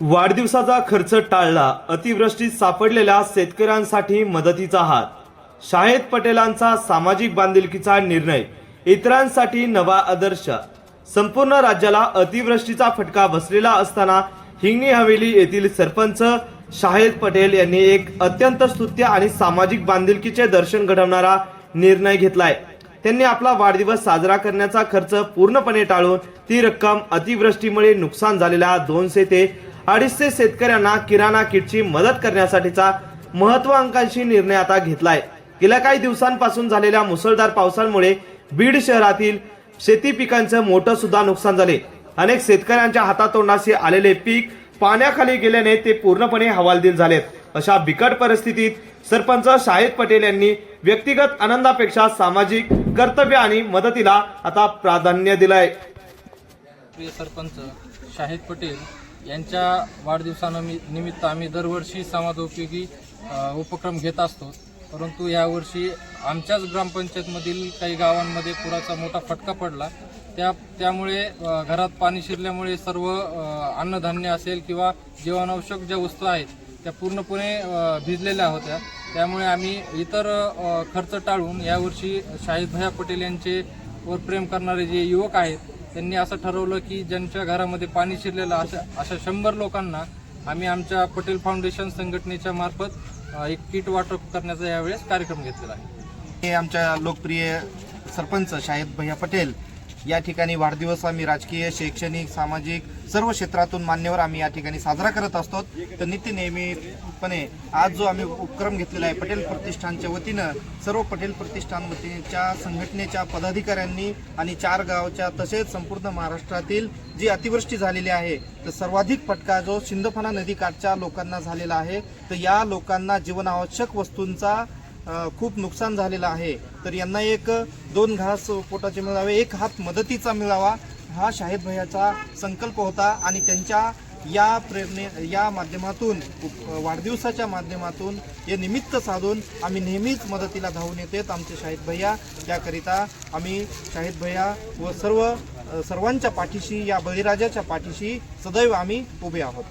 वाढदिवसाचा खर्च टाळला अतिवृष्टीत सापडलेल्या शेतकऱ्यांसाठी मदतीचा हात. शाहेद पटेलांचा सामाजिक बांधिलकीचा निर्णय इतरांसाठी नवा आदर्श. संपूर्ण राज्याला अतिवृष्टीचा फटका बसलेला असताना हिंगणी हवेली येथील सरपंच शाहेद पटेल यांनी एक अत्यंत स्तुत्य आणि सामाजिक बांधिलकीचे दर्शन घडवणारा निर्णय घेतलाय. त्यांनी आपला वाढदिवस साजरा करण्याचा खर्च पूर्णपणे टाळून ती रक्कम अतिवृष्टीमुळे नुकसान झालेल्या दोनशे ते अडीचशे शेतकऱ्यांना किराणा किटची मदत करण्यासाठीचा महत्वाकांक्षी निर्णय आता घेतलाय. गेल्या काही दिवसांपासून झालेल्या मुसळधार पावसामुळे बीड शहरातील शेती पिकांचं मोठं सुद्धा नुकसान झाले. अनेक शेतकऱ्यांच्या हातातोंडाशी आलेले पीक पाण्याखाली गेल्याने ते पूर्णपणे हवालदिल झालेत. अशा बिकट परिस्थितीत सरपंच शाहिद पटेल यांनी व्यक्तिगत आनंदापेक्षा सामाजिक कर्तव्य आणि मदतीला आता प्राधान्य दिलंय. प्रिय सरपंच शाहिद पटेल यांच्या वाढदिवसानमि निमित्त आम्ही दरवर्षी समाजोपयोगी उपक्रम घेत असतो. परंतु यावर्षी आमच्याच ग्रामपंचायतमधील काही गावांमध्ये पुराचा मोठा फटका पडला. त्या त्यामुळे घरात पाणी शिरल्यामुळे सर्व अन्नधान्य असेल किंवा जीवनावश्यक ज्या वस्तू आहेत त्या पूर्णपणे भिजलेल्या होत्या. त्यामुळे आम्ही इतर खर्च टाळून यावर्षी शाहिद भैया पटेल यांचे वर प्रेम करणारे जे युवक आहेत त्यांनी असं ठरवलं की ज्यांच्या घरामध्ये पाणी शिरलेलं अशा अशा शंभर लोकांना आम्ही आमच्या पटेल फाउंडेशन संघटनेच्या मार्फत एक किट वाटप करण्याचा यावेळेस कार्यक्रम घेतलेला आहे. हे आमच्या लोकप्रिय सरपंच शाहिद भैया पटेल या ठिकाणी वाढदिवस आम्ही राजकीय शैक्षणिक सामाजिक सर्व क्षेत्रातून मान्यवर आम्ही या ठिकाणी साजरा करत असतो. तर नित्य नेहमीपणे आज जो आम्ही उपक्रम घेतलेला आहे पटेल प्रतिष्ठानच्या वतीनं सर्व पटेल प्रतिष्ठान वतीच्या संघटनेच्या पदाधिकाऱ्यांनी आणि चार गावच्या तसेच संपूर्ण महाराष्ट्रातील जी अतिवृष्टी झालेली आहे तर सर्वाधिक फटका जो सिंदफणा नदीकाठच्या लोकांना झालेला आहे तर या लोकांना जीवनावश्यक वस्तूंचा खूप नुकसान झालेलं आहे. तर यांना एक दोन घास पोटाचे मिळावे एक हात मदतीचा मिळावा हा शाहिद भैयाचा संकल्प होता आणि त्यांच्या या प्रेरणे या माध्यमातून वाढदिवसाच्या माध्यमातून हे निमित्त साधून आम्ही नेहमीच मदतीला धावून येतेत आमचे शाहिद भैया. याकरिता आम्ही शाहिद भैया व सर्व सर्वांच्या पाठीशी या बळीराजाच्या पाठीशी सदैव आम्ही उभे आहोत.